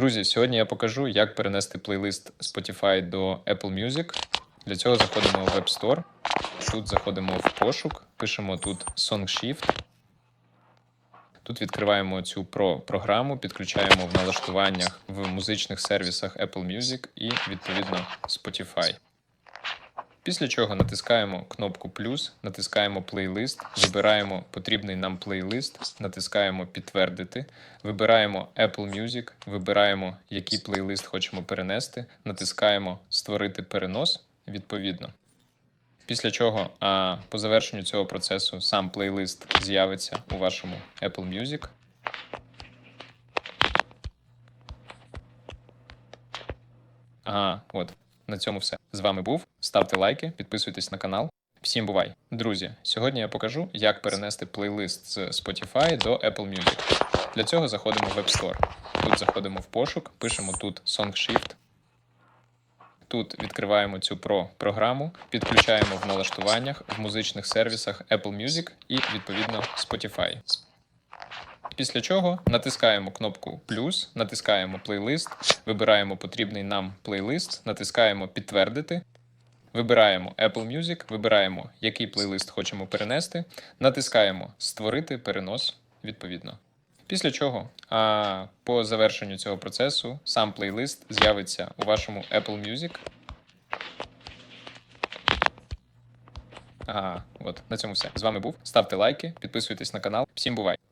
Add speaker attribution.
Speaker 1: Друзі, сьогодні я покажу, як перенести плейлист Spotify до Apple Music. Для цього заходимо в Web Store. Тут заходимо в пошук, пишемо тут SongShift. Тут відкриваємо цю про програму, підключаємо в налаштуваннях в музичних сервісах Apple Music і відповідно Spotify. Після чого натискаємо кнопку плюс, натискаємо плейлист, вибираємо потрібний нам плейлист, натискаємо підтвердити, вибираємо Apple Music, вибираємо, який плейлист хочемо перенести, натискаємо Створити перенос відповідно. Після чого а, по завершенню цього процесу сам плейлист з'явиться у вашому Apple Music. Ага, от на цьому все. З вами був. Ставте лайки, підписуйтесь на канал. Всім бувай! Друзі, сьогодні я покажу, як перенести плейлист з Spotify до Apple Music. Для цього заходимо в Web Store. Тут заходимо в пошук, пишемо тут Song Shift. Тут відкриваємо цю про програму, підключаємо в налаштуваннях в музичних сервісах Apple Music і відповідно Spotify. Після чого натискаємо кнопку плюс, натискаємо плейлист, вибираємо потрібний нам плейлист, натискаємо підтвердити. Вибираємо Apple Music, вибираємо, який плейлист хочемо перенести, натискаємо Створити перенос відповідно. Після чого а, по завершенню цього процесу сам плейлист з'явиться у вашому Apple Music. Ага, от на цьому все. З вами був. Ставте лайки, підписуйтесь на канал. Всім бувай!